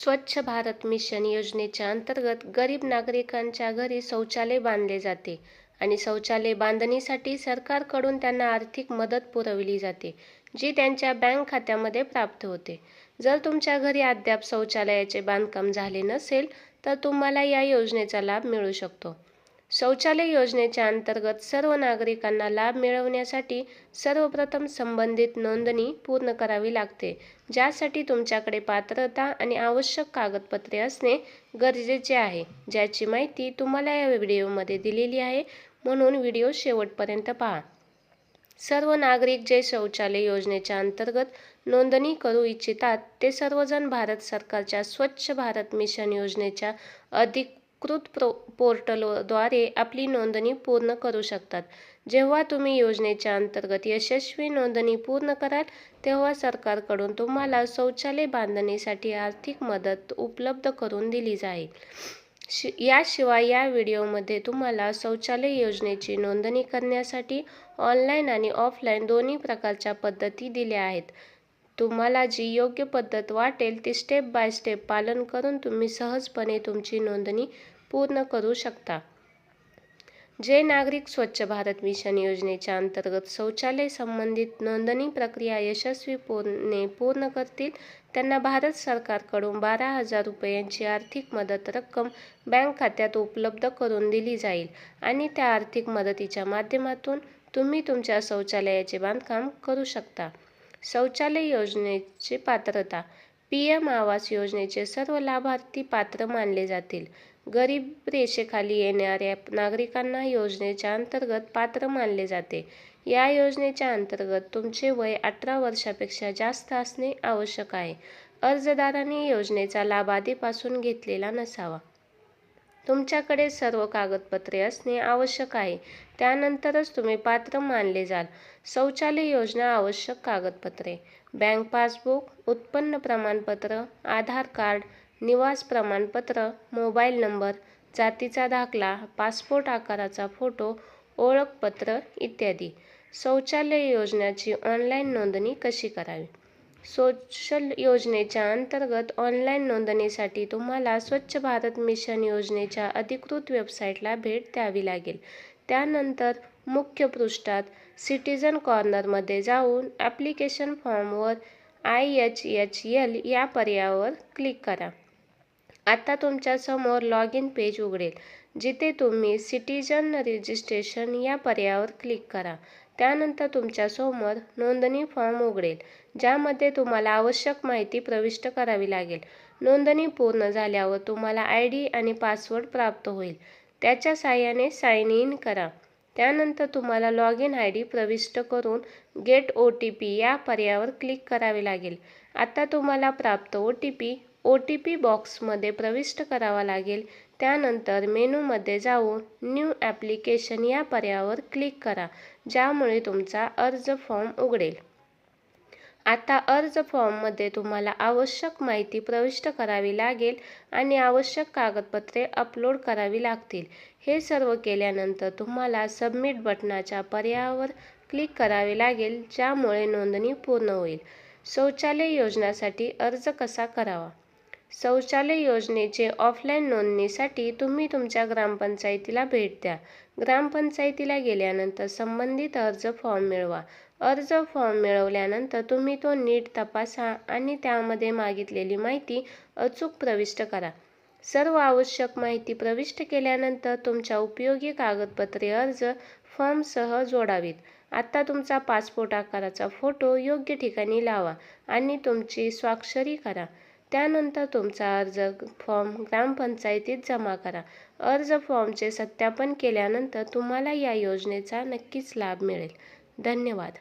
स्वच्छ भारत मिशन योजनेच्या अंतर्गत गरीब नागरिकांच्या घरी शौचालय बांधले जाते आणि शौचालय बांधणीसाठी सरकारकडून त्यांना आर्थिक मदत पुरवली जाते जी त्यांच्या बँक खात्यामध्ये प्राप्त होते. जर तुमच्या घरी अद्याप शौचालयाचे बांधकाम झाले नसेल तर तुम्हाला या योजनेचा लाभ मिळू शकतो. शौचालय योजनेच्या अंतर्गत सर्व नागरिकांना लाभ मिळवण्यासाठी सर्वप्रथम संबंधित नोंदणी पूर्ण करावी लागते. ज्यासाठी तुमच्याकडे पात्रता आणि आवश्यक कागदपत्रे असणे गरजेचे आहे. ज्याची माहिती तुम्हाला या व्हिडिओमध्ये दिलेली आहे. म्हणून व्हिडिओ शेवटपर्यंत पहा. सर्व नागरिक जे शौचालय योजनेच्या अंतर्गत नोंदणी करू इच्छितात ते सर्वजण भारत सरकारच्या स्वच्छ भारत मिशन योजनेच्या अधिकृत प्रो पोर्टलद्वारे आपली नोंदणी पूर्ण करू शकतात. जेव्हा तुम्ही योजनेच्या अंतर्गत यशस्वी नोंदणी पूर्ण कराल तेव्हा सरकारकडून तुम्हाला शौचालय बांधणीसाठी आर्थिक मदत उपलब्ध करून दिली जाईल. शि याशिवाय या व्हिडिओमध्ये तुम्हाला शौचालय योजनेची नोंदणी करण्यासाठी ऑनलाईन आणि ऑफलाईन दोन्ही प्रकारच्या पद्धती दिल्या आहेत. तुम्हाला जी योग्य पद्धत वाटेल ती स्टेप बाय स्टेप पालन करून तुम्ही सहजपणे तुमची नोंदणी पूर्ण करू शकता. जे नागरिक स्वच्छ भारत मिशन योजनेच्या अंतर्गत शौचालय संबंधित नोंदणी प्रक्रिया यशस्वीपणे पूर्ण करतील त्यांना भारत सरकारकडून बारा हजार रुपयांची आर्थिक मदत रक्कम बँक खात्यात उपलब्ध करून दिली जाईल आणि त्या आर्थिक मदतीच्या माध्यमातून तुम्ही तुमच्या शौचालयाचे बांधकाम करू शकता. शौचालय योजनेची पात्रता पी एम आवास योजनेचे सर्व लाभार्थी पात्र मानले जातील. गरीब रेषेखाली येणाऱ्या नागरिकांना योजनेच्या अंतर्गत पात्र मानले जाते. या योजनेच्या अंतर्गत तुमचे वय अठरा वर्षापेक्षा जास्त असणे आवश्यक आहे. अर्जदारांनी योजनेचा लाभ आधीपासून घेतलेला नसावा. तुमच्याकडे सर्व कागदपत्रे असणे आवश्यक आहे. त्यानंतरच तुम्ही पात्र मानले जाल. शौचालय योजना आवश्यक कागदपत्रे. बँक पासबुक उत्पन्न प्रमाणपत्र आधार कार्ड निवास प्रमाणपत्र मोबाईल नंबर जातीचा दाखला पासपोर्ट आकाराचा फोटो ओळखपत्र इत्यादी. शौचालय योजनेची ऑनलाईन नोंदणी कशी करावी? सोशल योजनेच्या अंतर्गत ऑनलाईन नोंदणीसाठी तुम्हाला स्वच्छ भारत मिशन योजनेच्या अधिकृत वेबसाईटला भेट द्यावी लागेल. त्यानंतर मुख्य पृष्ठात सिटीजन कॉर्नरमध्ये जाऊन ॲप्लिकेशन फॉर्मवर आय एच एच एल या पर्यायावर क्लिक करा. आता तुमच्यासमोर लॉग इन पेज उघडेल जिथे तुम्ही सिटीजन रजिस्ट्रेशन या पर्यायावर क्लिक करा. त्यानंतर तुमच्यासमोर नोंदणी फॉर्म उघडेल ज्यामध्ये तुम्हाला आवश्यक माहिती प्रविष्ट करावी लागेल. नोंदणी पूर्ण झाल्यावर तुम्हाला आय डी आणि पासवर्ड प्राप्त होईल. त्याच्या साहाय्याने साइन इन करा. त्यानंतर तुम्हाला लॉग इन आय डी प्रविष्ट करून गेट ओ टी पी या पर्यायावर क्लिक करावे लागेल. आता तुम्हाला प्राप्त O T P O T P बॉक्समध्ये प्रविष्ट करावा लागेल. त्यानंतर मेनूमध्ये जाऊन न्यू ॲप्लिकेशन या पर्यायावर क्लिक करा ज्यामुळे तुमचा अर्ज फॉर्म उघडेल. आता अर्ज फॉर्ममध्ये तुम्हाला आवश्यक माहिती प्रविष्ट करावी लागेल आणि आवश्यक कागदपत्रे अपलोड करावी लागतील. हे सर्व केल्यानंतर तुम्हाला सबमिट बटनाच्या पर्यायावर क्लिक करावे लागेल ज्यामुळे नोंदणी पूर्ण होईल. शौचालय योजनासाठी अर्ज कसा करावा? शौचालय योजनेचे ऑफलाईन नोंदणीसाठी तुम्ही तुमच्या ग्रामपंचायतीला भेट द्या. ग्रामपंचायतीला गेल्यानंतर संबंधित अर्ज फॉर्म मिळवा. अर्ज फॉर्म मिळवल्यानंतर तुम्ही तो नीट तपासा आणि त्यामध्ये मागितलेली माहिती अचूक प्रविष्ट करा. सर्व आवश्यक माहिती प्रविष्ट केल्यानंतर तुमच्या उपयोगी कागदपत्रे अर्ज फॉर्मसह जोडावीत. आत्ता तुमचा पासपोर्ट आकाराचा फोटो योग्य ठिकाणी लावा आणि तुमची स्वाक्षरी करा. त्यानंतर तुमचा अर्ज फॉर्म ग्रामपंचायतीत जमा करा. अर्ज फॉर्मचे सत्यापन केल्यानंतर तुम्हाला या योजनेचा नक्कीच लाभ मिळेल. धन्यवाद.